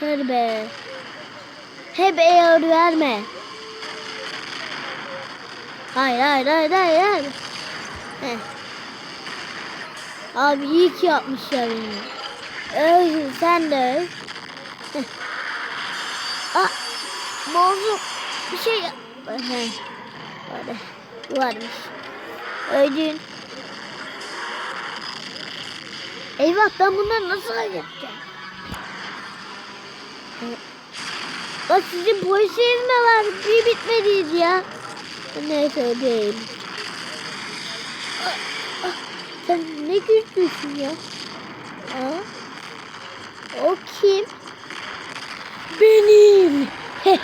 Yeter be. Hep eğer verme. Hayır hayır hayır hayır. hayır. Heh. Abi iyi ki yapmışlar bunu. Öl sen de öl. Aa, bozuk bir şey yap. Heh. Öyle. Varmış. Öldün. Eyvah ben bunları nasıl halledeceğim? Bak sizin polis evi mi var? Bir bitmediniz ya. Neyse ödeyim. Sen ne güçlüsün ya? Aa, o kim? Benim.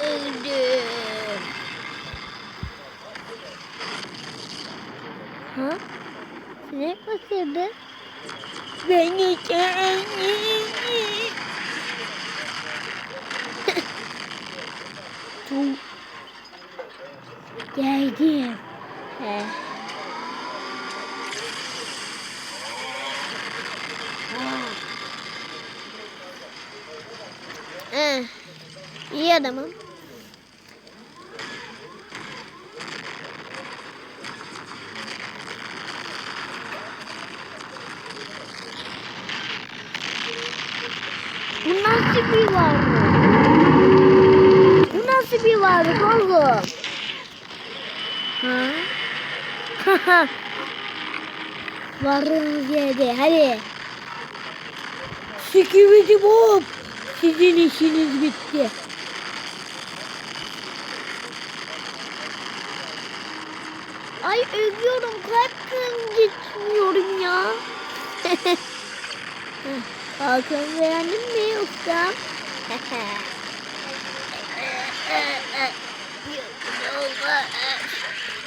Öldüm. Ha? Sinek bakırdı. Beni Tum. Geldim. He. Eh, iyi adamım. Bu nasıl bir varlık? Bu nasıl bir varlık oğlum? Ha? Varlığınız yerde hadi. Sikimidi bob. Sizin işiniz bitti. Ay ölüyorum kalbim gitmiyorum ya. Hakan beğendin mi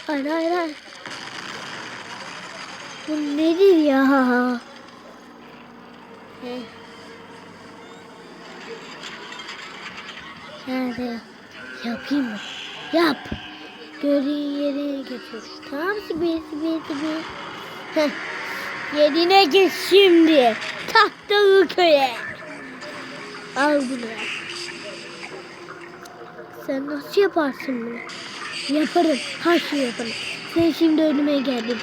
hayır hayır hayır. Bu nedir ya? Nerede? Yapayım mı? Yap. Gördüğün yerine getir. Tamam Sibi Sibi Sibi. Heh. Yerine geç şimdi. Tahtalı köye. Al bunu. Sen nasıl yaparsın bunu? Yaparım. Her şeyi yaparım. Sen şimdi önüme geldin.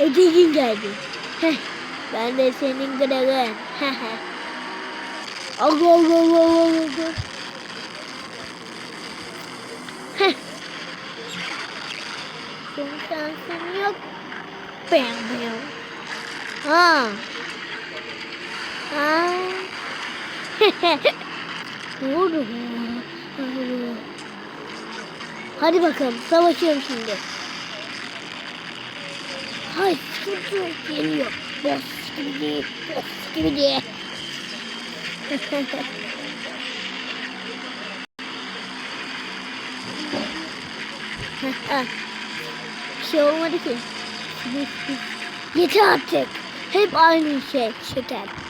Ötekin geldin. Heh. Ben de senin kralın. Heh. Al al al al al al. Heh. Son şansın yok. Bam bam. Ha. Ne oldu? Hadi bakalım savaşıyorum şimdi. Hay sıkıntı geliyor. Boss gibi değil, boss gibi değil. Bir şey olmadı ki. Yeter artık. Hep aynı şey şeker.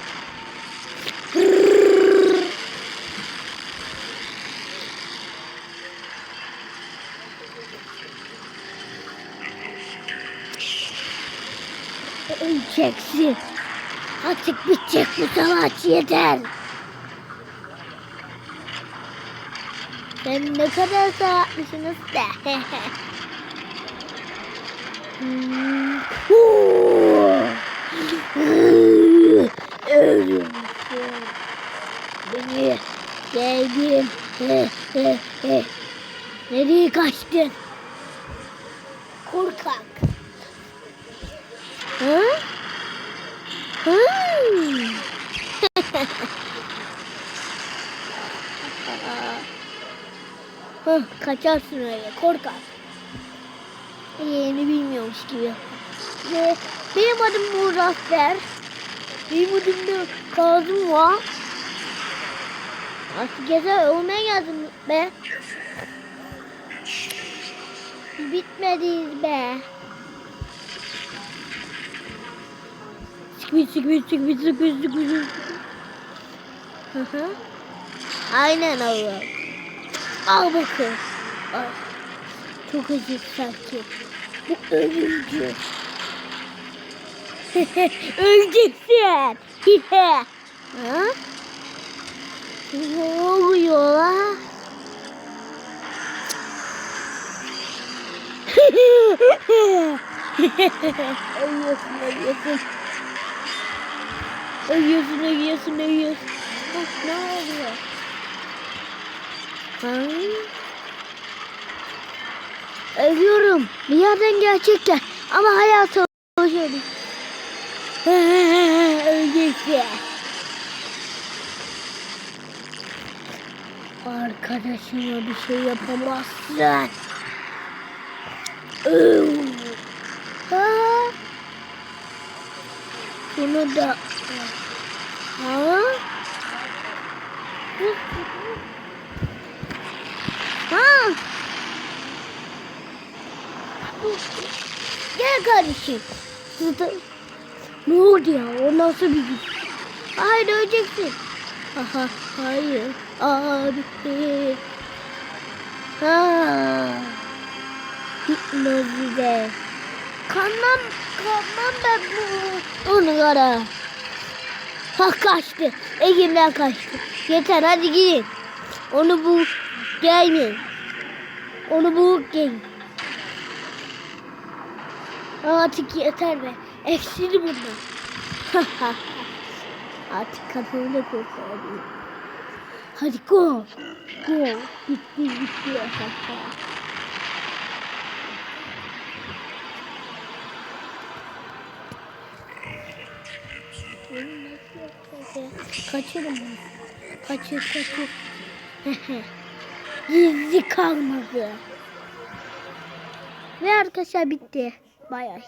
Öleceksin. Artık bitecek bu savaş yeter. Sen ne kadar. Hmm. Huu. Ölüm. Beni sevdim. Nereye kaçtın? Korkak. Hı? Hı? Hı, kaçarsın öyle korkak. Yerini bilmiyormuş gibi. Ve benim adım Muzaffer. Benim adım da Kazım var. Artık gezer olmaya geldim be. Bitmediyiz be. Sıkmış sıkmış sıkmış sıkmış sıkmış. Hı hı. Aynen oğlum. Al bakın. Ay. Çok acı sanki. Bu ölümcül. Öleceksin. ha? Ne oluyor la? ölüyorsun, ölüyorsun. Ölüyorsun, ölüyorsun, ölüyorsun. Of, ne oluyor? Ha? Ölüyorum. Bir yerden gerçekten. Ama hayata ölüyorum. Öleceksin. Arkadaşıma bir şey yapamazsın. Bunu da... Ha? Ha? Gel kardeşim. Ne oldu ya? O nasıl bir güç? Hayır öleceksin. Aha, hayır. Abi. Ha. Hipnozize. Kanmam, kanmam ben bu. Onu kara. Ha kaçtı. Elimden kaçtı. Yeter hadi gidin. Onu bul. Gelmeyin. Onu bulup gelin. Artık yeter be. Eksili bundan. Artık kafamı da kurtarayım. Hadi go. Go. Bitti bitti. Kaçırım bunu. Kaçır kaçır. Gizli kalmadı. Ve arkadaşlar bitti. Bay bay.